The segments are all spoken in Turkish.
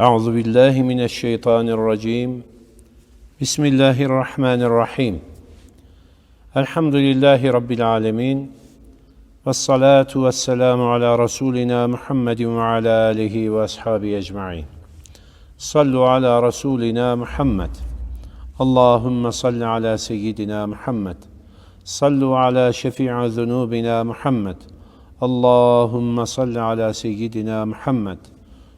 أعوذ بالله من الشيطان الرجيم. بسم الله الرحمن الرحيم. الحمد لله رب العالمين والصلاة والسلام على رسولنا محمد وعلى آله وأصحابه أجمعين. صلوا على رسولنا محمد. اللهم صل على سيدنا محمد. صلوا على شفيع ذنوبنا محمد. اللهم صل على سيدنا محمد.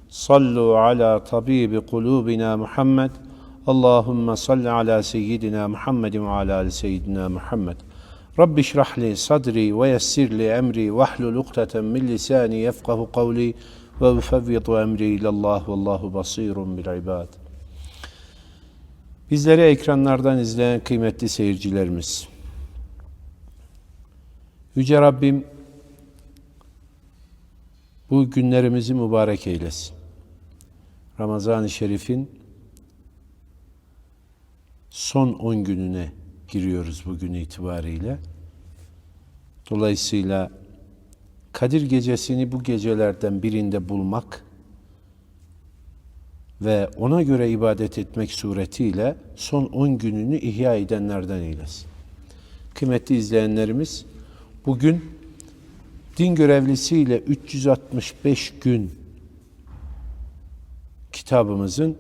صلوا على طبيب قلوبنا محمد اللهم صل على سيدنا محمد وعلى ال سيدنا محمد رب اشرح لي صدري ويسر لي امري واحلل عقدة من لساني يفقه قولي وافوض امري الى الله والله بصير بالعباد Bizleri ekranlardan izleyen kıymetli seyircilerimiz. Yüce Rabbim bu günlerimizi mübarek eylesin. Ramazan-ı Şerif'in son 10 gününe giriyoruz bugün itibariyle. Dolayısıyla Kadir gecesini bu gecelerden birinde bulmak ve ona göre ibadet etmek suretiyle son 10 gününü ihya edenlerden eylesin. Kıymetli izleyenlerimiz, bugün din görevlisiyle 365 gün kitabımızın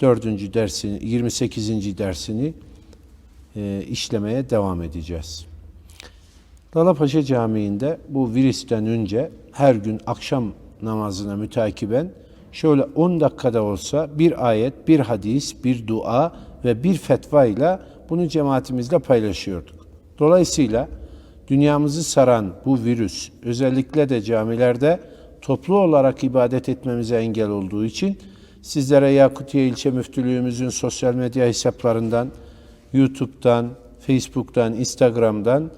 4. dersini, 28. dersini e, işlemeye devam edeceğiz. Dalapaşa Camii'nde bu virüsten önce her gün akşam namazına mütakiben şöyle 10 dakikada olsa bir ayet, bir hadis, bir dua ve bir fetva ile bunu cemaatimizle paylaşıyorduk. Dolayısıyla dünyamızı saran bu virüs özellikle de camilerde toplu olarak ibadet etmemize engel olduğu için sizlere Yakutiye İlçe Müftülüğümüzün sosyal medya hesaplarından, YouTube'dan, Facebook'tan, Instagram'dan,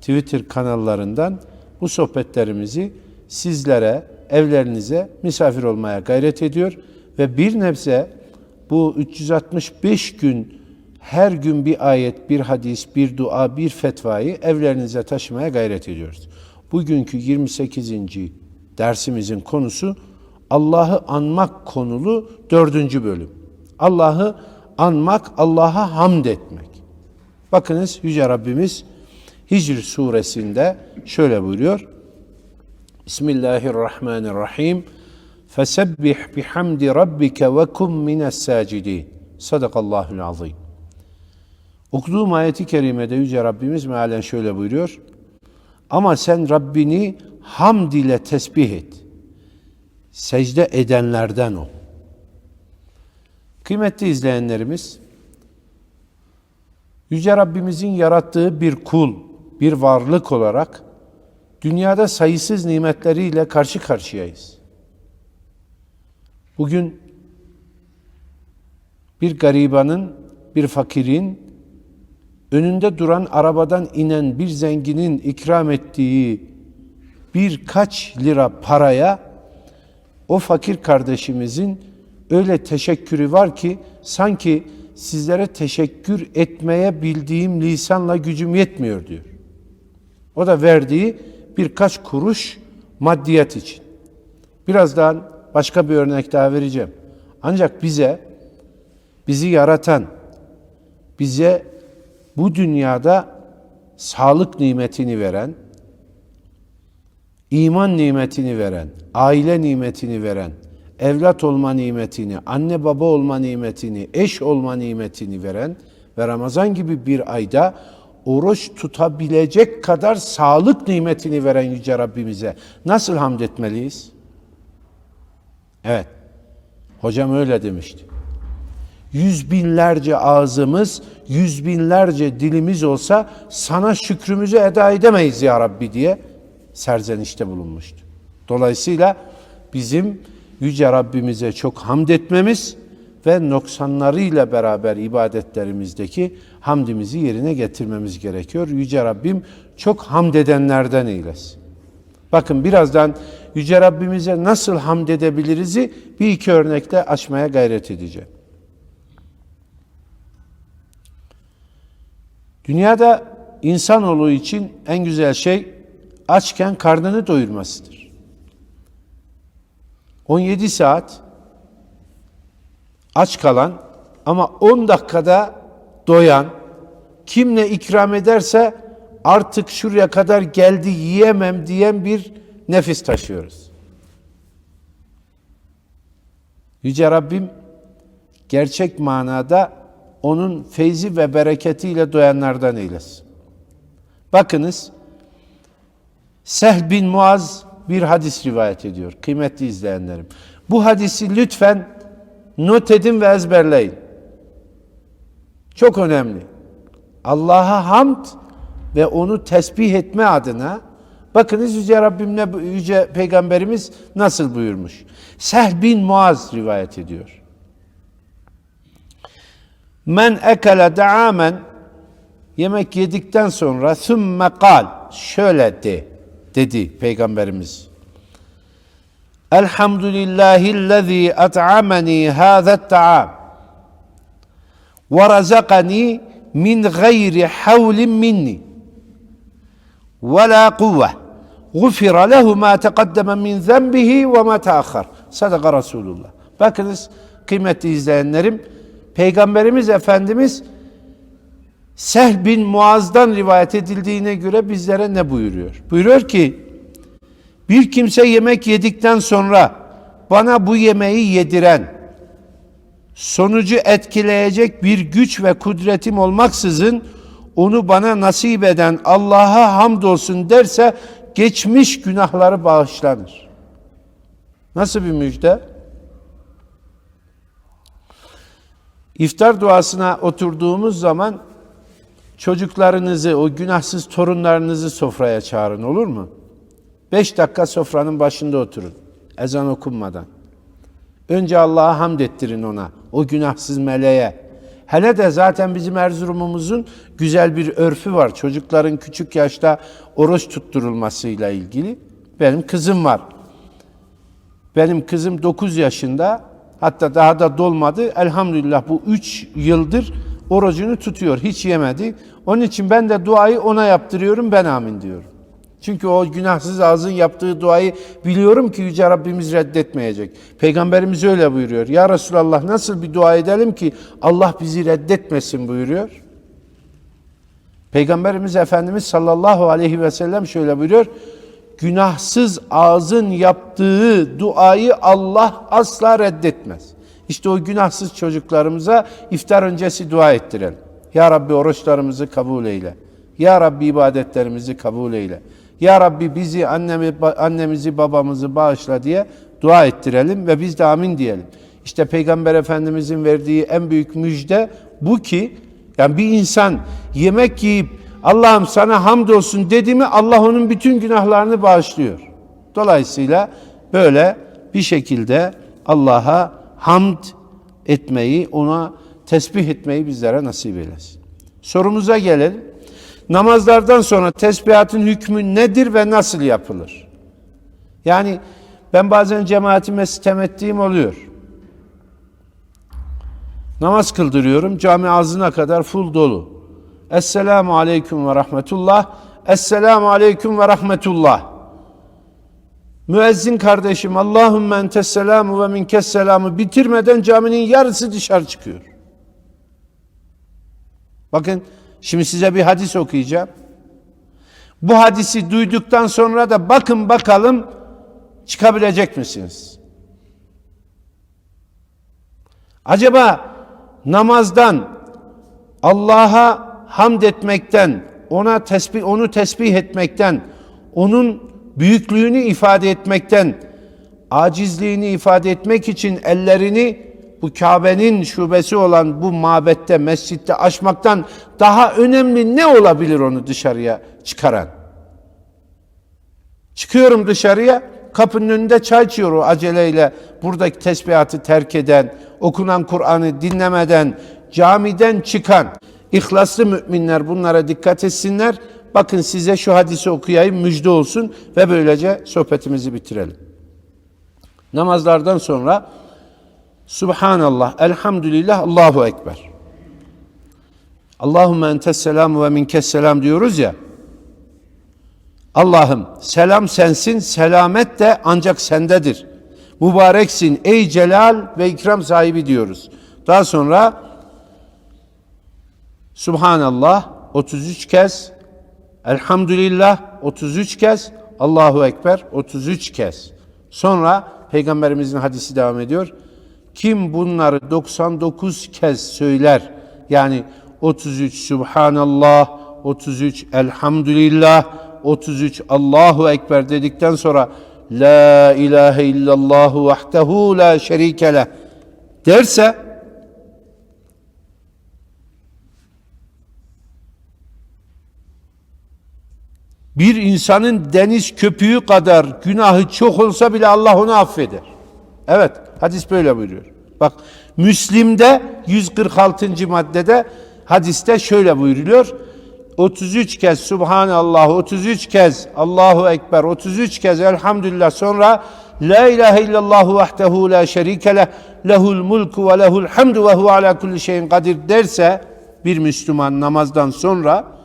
Twitter kanallarından bu sohbetlerimizi sizlere, evlerinize misafir olmaya gayret ediyor ve bir nebze bu 365 gün her gün bir ayet, bir hadis, bir dua, bir fetvayı evlerinize taşımaya gayret ediyoruz. Bugünkü 28. dersimizin konusu Allah'ı anmak konulu dördüncü bölüm. Allah'ı anmak, Allah'a hamd etmek. Bakınız Yüce Rabbimiz Hicr suresinde şöyle buyuruyor. Bismillahirrahmanirrahim. Fesebbih bihamdi rabbike ve kum mines sacidin. Sadakallahul azim. Okuduğum ayeti kerimede Yüce Rabbimiz mealen şöyle buyuruyor. Ama sen Rabbini hamd ile tesbih et. Secde edenlerden ol. Kıymetli izleyenlerimiz, Yüce Rabbimizin yarattığı bir kul, bir varlık olarak dünyada sayısız nimetleriyle karşı karşıyayız. Bugün bir garibanın, bir fakirin, önünde duran arabadan inen bir zenginin ikram ettiği birkaç lira paraya o fakir kardeşimizin öyle teşekkürü var ki sanki sizlere teşekkür etmeye bildiğim lisanla gücüm yetmiyor diyor. O da verdiği birkaç kuruş maddiyat için. Birazdan başka bir örnek daha vereceğim. Ancak bize, bizi yaratan, bize bu dünyada sağlık nimetini veren, iman nimetini veren, aile nimetini veren, evlat olma nimetini, anne baba olma nimetini, eş olma nimetini veren ve Ramazan gibi bir ayda oruç tutabilecek kadar sağlık nimetini veren Yüce Rabbimize nasıl hamd etmeliyiz? Evet, hocam öyle demişti. Yüz binlerce ağzımız, yüz binlerce dilimiz olsa sana şükrümüzü eda edemeyiz ya Rabbi diye serzenişte bulunmuştu. Dolayısıyla bizim Yüce Rabbimize çok hamd etmemiz ve noksanlarıyla beraber ibadetlerimizdeki hamdimizi yerine getirmemiz gerekiyor. Yüce Rabbim çok hamd edenlerden eylesin. Bakın birazdan Yüce Rabbimize nasıl hamd edebiliriz'i bir iki örnekte açmaya gayret edeceğim. Dünyada insanoğlu için en güzel şey açken karnını doyurmasıdır. 17 saat aç kalan ama 10 dakikada doyan, kim ne ikram ederse artık şuraya kadar geldi yiyemem diyen bir nefis taşıyoruz. Yüce Rabbim gerçek manada onun feyzi ve bereketiyle doyanlardan eylesin. Bakınız, Sehl bin Muaz bir hadis rivayet ediyor kıymetli izleyenlerim. Bu hadisi lütfen not edin ve ezberleyin. Çok önemli. Allah'a hamd ve onu tesbih etme adına bakınız Yüce Rabbim ne, Yüce Peygamberimiz nasıl buyurmuş. Sehl bin Muaz rivayet ediyor. Men ekele da'amen yemek yedikten sonra sümme kal şöyle de dedi Peygamberimiz. Elhamdülillahillezî at'ameni hâzet ta'am ve razakani min gayri havlin minni ve la kuvve gufira lehu ma teqaddeme min zenbihi ve ma teahhar. Sadaka Resulullah. Bakınız kıymetli izleyenlerim Peygamberimiz Efendimiz Sehl bin Muaz'dan rivayet edildiğine göre bizlere ne buyuruyor? Buyuruyor ki bir kimse yemek yedikten sonra bana bu yemeği yediren sonucu etkileyecek bir güç ve kudretim olmaksızın onu bana nasip eden Allah'a hamdolsun derse geçmiş günahları bağışlanır. Nasıl bir müjde? İftar duasına oturduğumuz zaman çocuklarınızı, o günahsız torunlarınızı sofraya çağırın olur mu? Beş dakika sofranın başında oturun. Ezan okunmadan. Önce Allah'a hamd ettirin ona, o günahsız meleğe. Hele de zaten bizim Erzurum'umuzun güzel bir örfü var. Çocukların küçük yaşta oruç tutturulmasıyla ilgili. Benim kızım var. Benim kızım 9 yaşında, hatta daha da dolmadı. Elhamdülillah bu 3 yıldır orucunu tutuyor, hiç yemedi. Onun için ben de duayı ona yaptırıyorum, ben amin diyorum. Çünkü o günahsız ağzın yaptığı duayı biliyorum ki Yüce Rabbimiz reddetmeyecek. Peygamberimiz öyle buyuruyor. Ya Resulallah nasıl bir dua edelim ki Allah bizi reddetmesin buyuruyor. Peygamberimiz Efendimiz sallallahu aleyhi ve sellem şöyle buyuruyor. Günahsız ağzın yaptığı duayı Allah asla reddetmez. İşte o günahsız çocuklarımıza iftar öncesi dua ettirelim. Ya Rabbi oruçlarımızı kabul eyle. Ya Rabbi ibadetlerimizi kabul eyle. Ya Rabbi bizi annemi, annemizi babamızı bağışla diye dua ettirelim ve biz de amin diyelim. İşte Peygamber Efendimizin verdiği en büyük müjde bu ki yani bir insan yemek yiyip Allah'ım sana hamdolsun dedi mi Allah onun bütün günahlarını bağışlıyor. Dolayısıyla böyle bir şekilde Allah'a hamd etmeyi, ona tesbih etmeyi bizlere nasip eylesin. Sorumuza gelelim. Namazlardan sonra tesbihatın hükmü nedir ve nasıl yapılır? Yani ben bazen cemaatime sitem ettiğim oluyor. Namaz kıldırıyorum, cami ağzına kadar full dolu. Esselamu aleyküm ve rahmetullah. Esselamu aleyküm ve rahmetullah. Müezzin kardeşim Allahümme entes selamu ve minkes selamı bitirmeden caminin yarısı dışarı çıkıyor. Bakın şimdi size bir hadis okuyacağım. Bu hadisi duyduktan sonra da bakın bakalım çıkabilecek misiniz? Acaba namazdan Allah'a hamd etmekten, ona tesbih onu tesbih etmekten, onun büyüklüğünü ifade etmekten, acizliğini ifade etmek için ellerini bu Kabe'nin şubesi olan bu mabette, mescitte açmaktan daha önemli ne olabilir onu dışarıya çıkaran? Çıkıyorum dışarıya, kapının önünde çay içiyor o aceleyle buradaki tesbihatı terk eden, okunan Kur'an'ı dinlemeden, camiden çıkan ihlaslı müminler bunlara dikkat etsinler. Bakın size şu hadisi okuyayım müjde olsun ve böylece sohbetimizi bitirelim. Namazlardan sonra Subhanallah, Elhamdülillah, Allahu Ekber. Allahümme entes selamu ve minkes selam diyoruz ya. Allah'ım selam sensin, selamet de ancak sendedir. Mübareksin ey celal ve ikram sahibi diyoruz. Daha sonra Subhanallah 33 kez, Elhamdülillah 33 kez, Allahu Ekber 33 kez. Sonra Peygamberimizin hadisi devam ediyor. Kim bunları 99 kez söyler, yani 33 Subhanallah, 33 Elhamdülillah, 33 Allahu Ekber dedikten sonra La ilahe illallah vahdehu la şerike derse bir insanın deniz köpüğü kadar günahı çok olsa bile Allah onu affeder. Evet, hadis böyle buyuruyor. Bak, Müslim'de 146. maddede hadiste şöyle buyuruluyor. 33 kez Subhanallah, 33 kez Allahu Ekber, 33 kez Elhamdülillah sonra La ilahe illallah vahdehu la şerike leh, lehul mulku ve lehul hamdu ve hu ala kulli şeyin kadir derse bir Müslüman namazdan sonra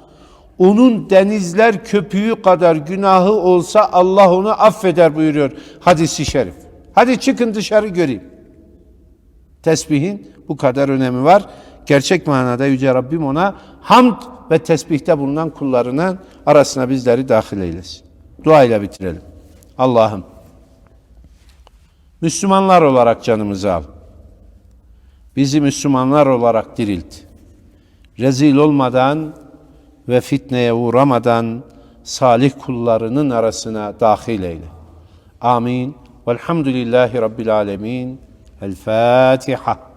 onun denizler köpüğü kadar günahı olsa Allah onu affeder buyuruyor hadisi şerif. Hadi çıkın dışarı göreyim. Tesbihin bu kadar önemi var. Gerçek manada Yüce Rabbim ona hamd ve tesbihte bulunan kullarının arasına bizleri dahil eylesin. Dua ile bitirelim. Allah'ım Müslümanlar olarak canımızı al. Bizi Müslümanlar olarak dirilt. Rezil olmadan ve fitneye uğramadan salih kullarının arasına dahil eyle. Amin. Velhamdülillahi Rabbil alemin. El Fatiha.